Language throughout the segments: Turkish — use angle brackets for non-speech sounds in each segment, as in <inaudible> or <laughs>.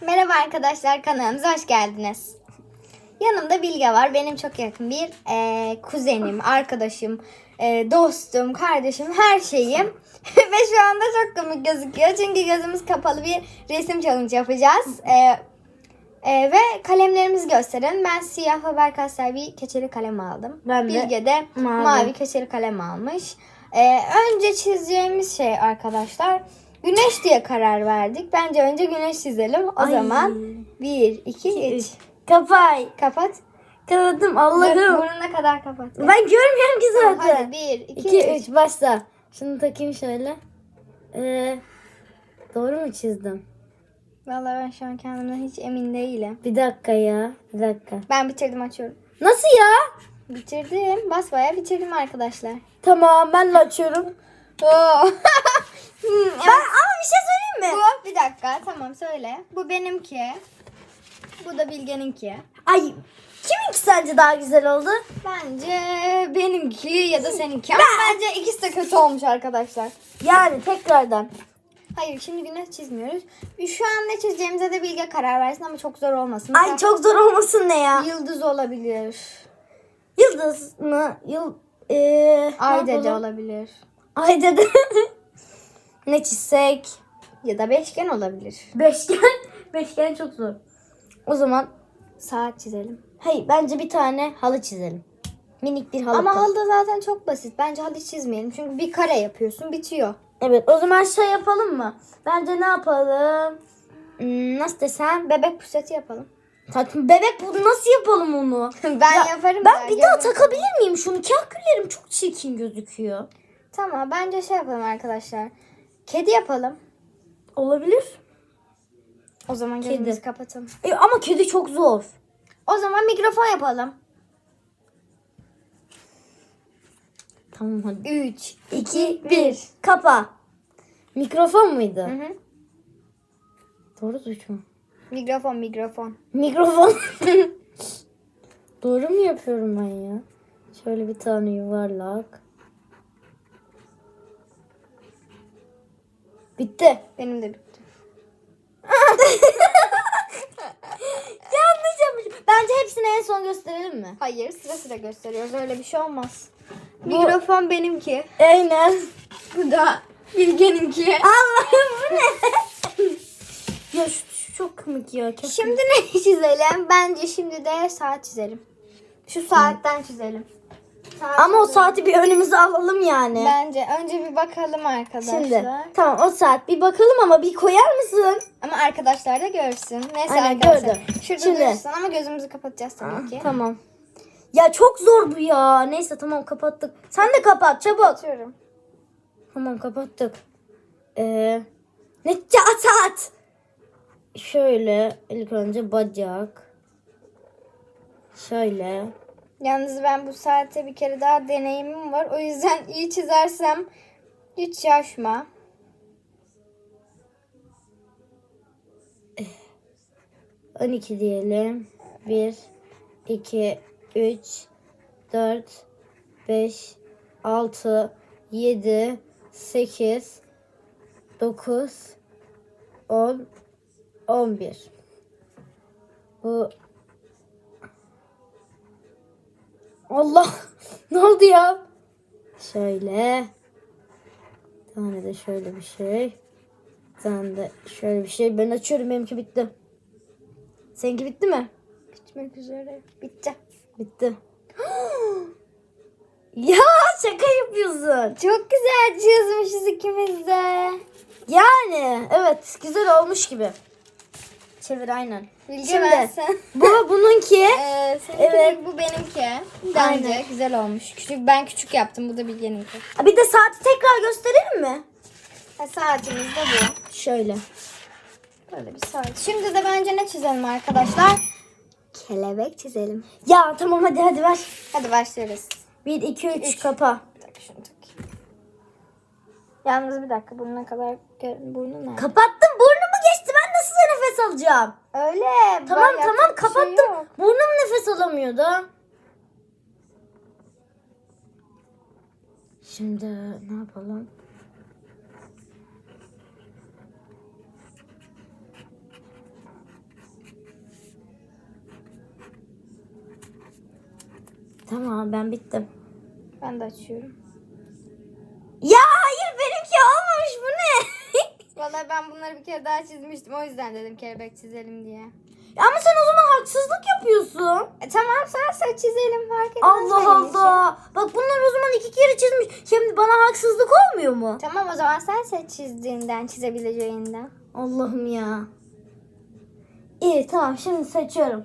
Merhaba arkadaşlar kanalımıza hoş geldiniz. Yanımda Bilge var. Benim çok yakın bir eee, kuzenim, arkadaşım, eee, dostum, kardeşim, her şeyim. <laughs> Ve şu anda çok komik gözüküyor. Çünkü gözümüz kapalı bir resim challenge yapacağız. Eee, eee, ve kalemlerimizi gösterin. Ben siyah Faber Castell bir keçeli kalem aldım. Ben de Bilge de mavi. mavi, keçeli kalem almış. Eee, önce çizeceğimiz şey arkadaşlar güneş diye karar verdik. Bence önce güneş çizelim. O Ay. zaman 1, 2, 3. Kapay. Kapat. Kapattım Allah'ım. Burnuna kadar kapat. Ben görmüyorum ki Hadi zaten. 1, 2, 2 3. 3 başla. Şunu takayım şöyle. Ee, doğru mu çizdim? Vallahi ben şu an kendimden hiç emin değilim. Bir dakika ya. Bir dakika. Ben bitirdim açıyorum. Nasıl ya? Bitirdim. Basbaya bitirdim arkadaşlar. Tamam ben de açıyorum. Oo. <laughs> Hmm, Ben ama bir şey söyleyeyim mi? Bu bir dakika tamam söyle. Bu benimki. Bu da Bilge'ninki. Ay kiminki sence daha güzel oldu? Bence benimki ya da seninki. Ama bence ikisi de kötü olmuş arkadaşlar. Yani tekrardan. Hayır şimdi güneş çizmiyoruz. Şu an ne çizeceğimize de Bilge karar versin ama çok zor olmasın. Ay Mesela çok zor olmasın ne ya? Yıldız olabilir. Yıldız mı? Yıl... Ee, Ay dede olabilir. Ay dede. <laughs> ne çizsek? Ya da beşgen olabilir. <laughs> Beşgen. Beşgen çok zor. O zaman Saat çizelim. hayır bence bir tane halı çizelim. Minik bir halı. Ama halı da zaten çok basit. Bence halı çizmeyelim. Çünkü bir kare yapıyorsun bitiyor. Evet o zaman şey yapalım mı? Bence ne yapalım? Hmm, nasıl desem? Bebek puseti yapalım. Saçma bebek bu nasıl yapalım onu? <laughs> ben Ya, yaparım. Ben ya, bir daha takabilir miyim şunu? Kahküllerim çok çirkin gözüküyor. Tamam bence şey yapalım arkadaşlar. Kedi yapalım. Olabilir. O zaman Kedi. gözümüzü kapatalım. E, ama kedi çok zor. O zaman mikrofon yapalım. Tamam hadi. 3, 2, 1. Kapa. Mikrofon muydu? Hı hı. Doğru mu? Mikrofon mikrofon. Mikrofon. <laughs> Doğru mu yapıyorum ben ya? Şöyle bir tane yuvarlak. Bitti. Benim de bitti. <laughs> Yanlış yapmışım. Bence hepsini en son gösterelim mi? Hayır sıra sıra gösteriyoruz. Öyle bir şey olmaz. Mikrofon benimki. Aynen. Bu da Bilge'ninki. Allah'ım bu ne? <laughs> ya şu, şu çok komik ya. Kesin. Şimdi ne çizelim? Bence şimdi de saat çizelim. Şu saatten çizelim. Saat Ama o saati bir önümüze alalım yani. Bence önce bir bakalım arkadaşlar. Şimdi tamam o saat bir bakalım ama bir koyar mısın? Ama arkadaşlar da görsün. Neyse Aynen, arkadaşlar. gördüm. Şurada Şimdi. dursun ama gözümüzü kapatacağız tabii ki. Tamam. Ya çok zor bu ya. Neyse tamam kapattık. Sen de kapat çabuk. Atıyorum. Tamam kapattık. Ee, ne ya, saat? Şöyle ilk önce bacak. Şöyle. Yalnız ben bu saate bir kere daha deneyimim var. O yüzden <laughs> iyi çizersem hiç şaşma. Eh. 12 diyelim. 1, 2, 3, 4, 5, 6, 7, 8, 9, 10, 11. Bu Allah <laughs> ne oldu ya? Şöyle. Bir tane de şöyle bir şey. Bir tane de şöyle bir şey. Ben açıyorum benimki bitti. Seninki bitti mi? Bitmek üzere. Bitti. Bitti. <gasps> ya şaka yapıyorsun. Çok güzel çizmişiz ikimiz de. Yani evet güzel olmuş gibi. Çevir aynen. Bilge Şimdi. ben sen. Bu bununki. <laughs> Ee, Evet. bu benimki. Bence Aynen. güzel olmuş. Küçük ben küçük yaptım. Bu da Bilge'ninki. Bir de saati tekrar gösterelim mi? Ha, saatimiz de bu. Şöyle. Böyle bir saat. Şimdi de bence ne çizelim arkadaşlar? Kelebek çizelim. Ya tamam hadi hadi ver. Hadi başlıyoruz. 1 2 3 kapa. Bir dakika şunu takayım. Yalnız bir dakika burnuna kadar burnu nerede? Kapattım burnumu alacağım. Öyle. Tamam tamam şey kapattım. Şey. Burnum nefes alamıyordu. Şimdi ne yapalım? Tamam ben bittim. Ben de açıyorum. Vallahi ben bunları bir kere daha çizmiştim. O yüzden dedim kelebek çizelim diye. Ama sen o zaman haksızlık yapıyorsun. E, tamam sen seç çizelim fark etmez. Allah benim için. Allah. Bak bunlar o zaman iki kere çizmiş. Şimdi bana haksızlık olmuyor mu? Tamam o zaman sen seç çizdiğinden, çizebileceğinden. Allah'ım ya. İyi tamam şimdi seçiyorum.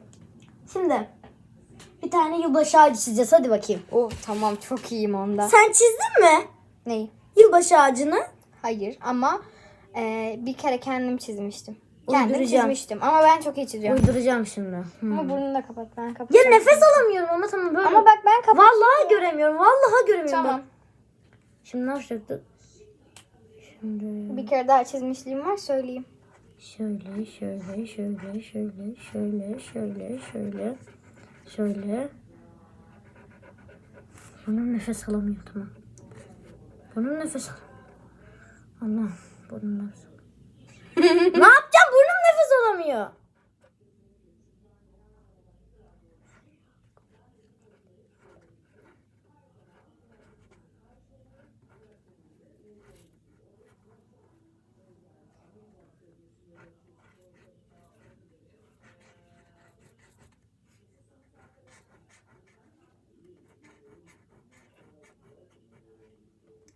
Şimdi bir tane yılbaşı ağacı çizeceğiz. Hadi bakayım. Oh tamam çok iyiyim onda. Sen çizdin mi? Neyi? Yılbaşı ağacını. Hayır ama e, bir kere kendim çizmiştim. Kendim Uyduracağım. çizmiştim ama ben çok iyi çiziyorum. Uyduracağım şimdi. Hmm. Ama burnunu da kapat ben Ya kapatacağım. nefes alamıyorum ama tamam böyle. Ama bak ben kapat. Vallahi göremiyorum. Vallahi göremiyorum. Tamam. Bak. Şimdi ne yapacaktık? Şimdi Bir kere daha çizmişliğim var söyleyeyim. şöyle şöyle şöyle şöyle şöyle şöyle şöyle şöyle. Bunun nefes alamıyor tamam. Bunun nefes al. Allah bunun nefes <laughs> ne yapacağım? Burnum nefes alamıyor.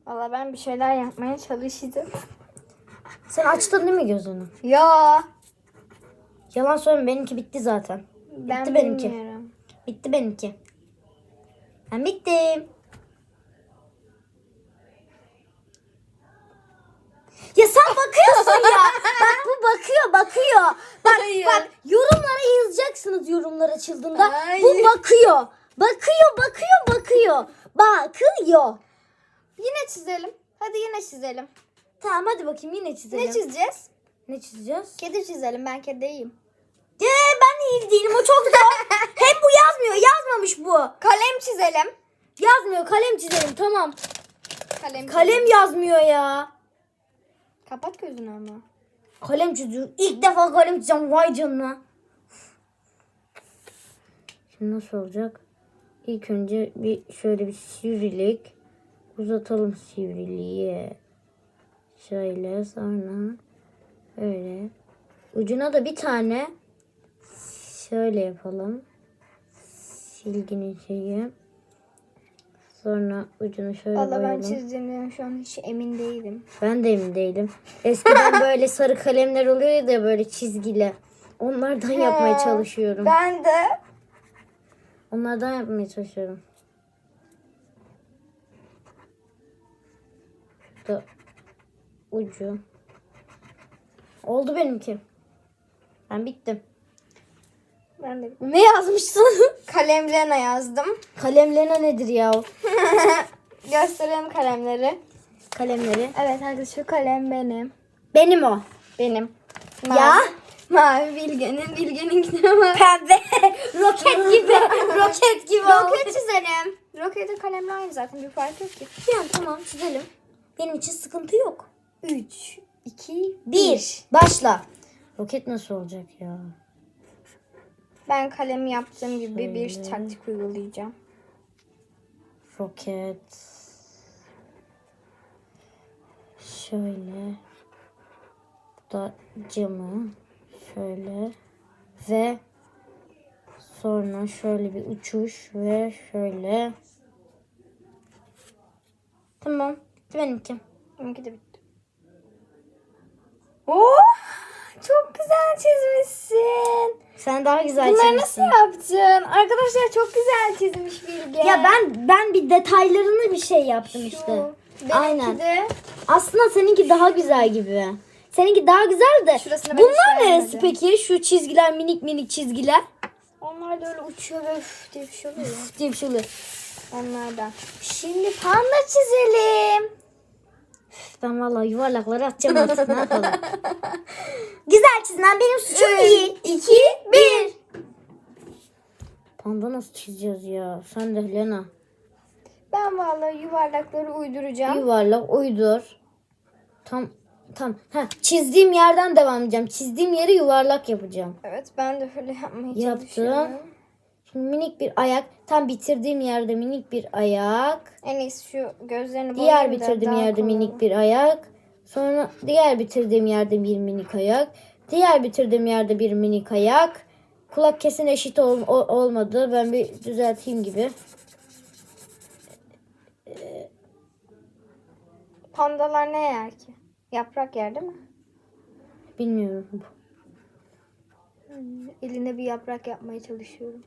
Valla ben bir şeyler yapmaya çalıştım. <laughs> Sen açtın değil mi gözünü? Ya Yalan söyleme benimki bitti zaten. ben Bitti benimki. bilmiyorum. Bitti benimki. Ben bittim. Ya sen bakıyorsun ya. <laughs> Bak bu bakıyor bakıyor. Bak Hayır. bak yorumlara yazacaksınız yorumlar açıldığında. Hayır. Bu bakıyor. Bakıyor bakıyor bakıyor. Bakıyor. Yine çizelim. Hadi yine çizelim. Tamam hadi bakayım yine çizelim. Ne çizeceğiz? Ne çizeceğiz? Kedi çizelim. Ben kediyim. Ee, ben iyi değilim o çok zor. <laughs> Hem bu yazmıyor yazmamış bu. Kalem çizelim. Yazmıyor kalem çizelim tamam. Kalem. Kalem yazmıyor ya. Kapat gözünü ama. Kalem çiziyor. İlk defa kalem çizeceğim vay canına. Şimdi nasıl olacak? İlk önce bir şöyle bir sivrilik uzatalım sivriliği. Şöyle sonra öyle. Ucuna da bir tane şöyle yapalım. Silginin şeyi. Sonra ucunu şöyle Valla ben boyayalım. çizdiğimden şu an hiç emin değilim. Ben de emin değilim. Eskiden <laughs> böyle sarı kalemler oluyor ya böyle çizgili. Onlardan yapmaya çalışıyorum. Ben de. Onlardan yapmaya çalışıyorum. Şurada ucu. Oldu benimki. Ben bittim. Ben de. Ne yazmışsın? <laughs> Kalemlerine yazdım. Kalemlerine nedir ya? <laughs> Gösterelim kalemleri. Kalemleri. Evet hadi şu kalem benim. Benim o. Benim. Ya? Mavi Bilge'nin. Bilge'nin ama. Pembe. <laughs> Roket gibi. Roket gibi. Roket çizelim. Roketin kalemle aynı zaten bir fark yok ki. Yani tamam çizelim. Benim için sıkıntı yok. 3, 2, Bir. Başla. Roket nasıl olacak ya? Ben kalemi yaptığım gibi bir Şöyle. taktik uygulayacağım. Roket. Şöyle. Bu da camı. Şöyle. Ve sonra şöyle bir uçuş ve şöyle. Tamam. Benimki. Benimki de bitti. Oo, çok güzel çizmişsin. Sen daha güzel Bunları nasıl çizmişsin. yaptın? Arkadaşlar çok güzel çizmiş Bilge. Ya ben ben bir detaylarını bir şey yaptım işte. Benimki Aynen. de Aslında seninki daha güzel gibi. Seninki daha güzel de. Şurasını ben Bunlar hiç neresi beğenmedim. peki? Şu çizgiler minik minik çizgiler. onlar da öyle uçuyor ve üf diye bir şey oluyor. ya. diye bir şey oluyor. Onlardan. Şimdi panda çizelim. Ben vallahi yuvarlakları atacağım artık ne yapalım. <laughs> güzel çizilen benim suçum değil. 2, 1. Panda nasıl çizeceğiz ya? Sen de Lena. Ben vallahi yuvarlakları uyduracağım. Yuvarlak uydur. Tam tam. Ha, çizdiğim yerden devam edeceğim. Çizdiğim yeri yuvarlak yapacağım. Evet ben de öyle yapmaya Yaptım. çalışıyorum. Minik bir ayak. Tam bitirdiğim yerde minik bir ayak. En iyisi şu gözlerini Diğer bitirdiğim yerde kolay minik bir ayak. Sonra diğer bitirdiğim yerde bir minik ayak. Diğer bitirdiğim yerde bir minik ayak. Kulak kesin eşit ol- o- olmadı. Ben bir düzelteyim gibi. Pandalar ne yer ki? Yaprak yer değil mi? Bilmiyorum. Eline bir yaprak yapmaya çalışıyorum.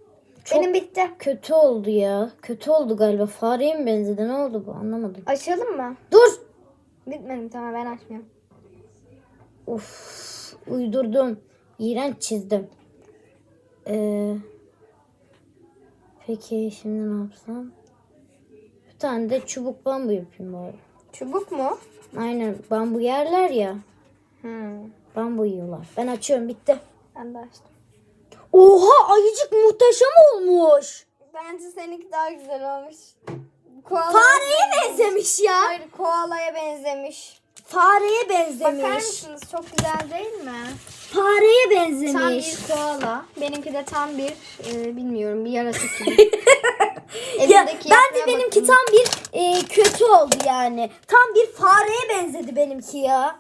Çok- Benim bitti. Kötü oldu ya. Kötü oldu galiba. Fareye mi benzedi? Ne oldu bu? Anlamadım. Açalım mı? Dur. Bitmedi tamam ben açmıyorum. Uf, uydurdum. İğrenç çizdim. Ee, peki şimdi ne yapsam? Bir tane de çubuk bambu yapayım bari. Çubuk mu? Aynen bambu yerler ya. Hmm. Bambu yiyorlar. Ben açıyorum bitti. Ben de açtım. Oha ayıcık muhteşem olmuş. Bence seninki daha güzel olmuş. Koala Fareye benzemiş ya. Hayır koalaya benzemiş. Fareye Bakar benzemiş. mısınız? Çok güzel değil mi? Fareye Tam benzemiş. bir koala. Benimki de tam bir e, bilmiyorum bir yaratık gibi. <laughs> Ya, bence yapıya benimki bakın. tam bir e, kötü oldu yani. Tam bir fareye benzedi benimki ya.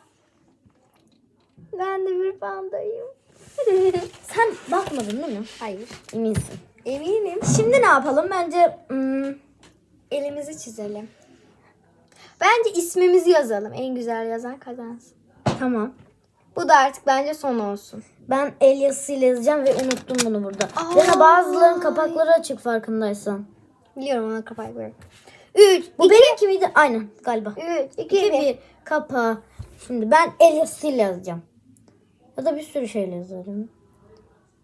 Ben de bir pandayım. <laughs> Sen bakmadın değil mi? Hayır. Eminsin. Eminim. Şimdi ne yapalım? Bence hmm, Elimizi çizelim. Bence ismimizi yazalım. En güzel yazan kazansın. tamam. Bu da artık bence son olsun. Ben el yazısıyla yazacağım ve unuttum bunu burada. Aa. Lena bazılarının kapakları açık farkındaysan. Biliyorum ona koyuyorum. 3, Bu benimki miydi? Aynen galiba. 3, 2, 2 1. 1 kapağı. Şimdi ben el yazısıyla yazacağım. Ya da bir sürü şeyle yazarım.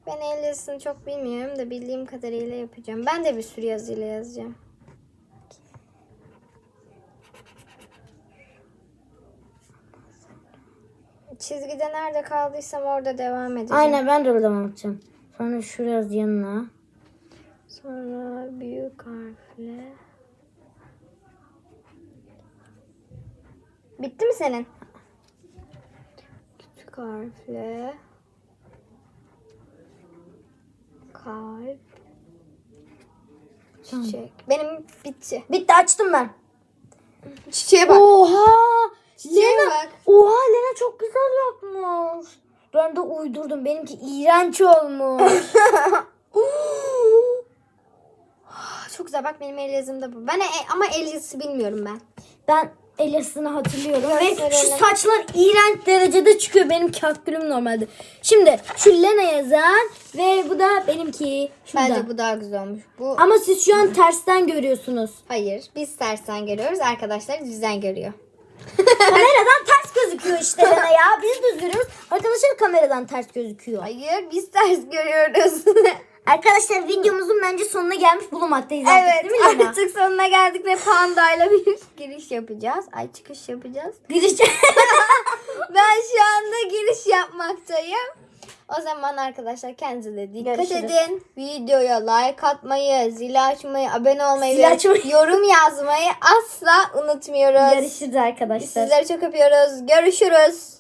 Ben el yazısını çok bilmiyorum da bildiğim kadarıyla yapacağım. Ben de bir sürü yazıyla yazacağım. Çizgide nerede kaldıysam orada devam edeceğim. Aynen ben de öyle devam edeceğim. Sonra şuraya yanına. Sonra büyük harfle. Bitti mi senin? Küçük harfle. Kalp. Çiçek. Benim bitti. Bitti açtım ben. Çiçeğe bak. Oha! Çiçeğe Lena, bak. oha Lena çok güzel yapmış. Ben de uydurdum. Benimki iğrenç olmuş. <laughs> Çok güzel bak benim el yazım da bu. Ben e- ama el yazısı bilmiyorum ben. ben el yazısını hatırlıyorum ve şu saçlar iğrenç derecede çıkıyor. Benim kahkülüm normalde. Şimdi şu Lena yazan ve bu da benimki. Şurada. Bence bu daha güzel olmuş. Bu Ama siz şu an tersten görüyorsunuz. hayır. Biz tersten görüyoruz. Arkadaşlar düzden görüyor. <laughs> kameradan ters gözüküyor işte Lena ya. Biz düz görüyoruz. Arkadaşlar kameradan ters gözüküyor. Hayır biz ters görüyoruz. <laughs> Arkadaşlar videomuzun bence sonuna gelmiş bulunmaktayız artık evet değil mi Lena? artık sonuna geldik ve pandayla bir giriş yapacağız. Ay çıkış yapacağız. Giriş. <laughs> Ben şu anda giriş yapmaktayım. O zaman arkadaşlar kendinize dikkat Görüşürüz. edin. Videoya like atmayı, zil açmayı, abone olmayı Zil açmayı. <laughs> yorum yazmayı asla unutmuyoruz. Görüşürüz arkadaşlar. Sizleri çok öpüyoruz. Görüşürüz.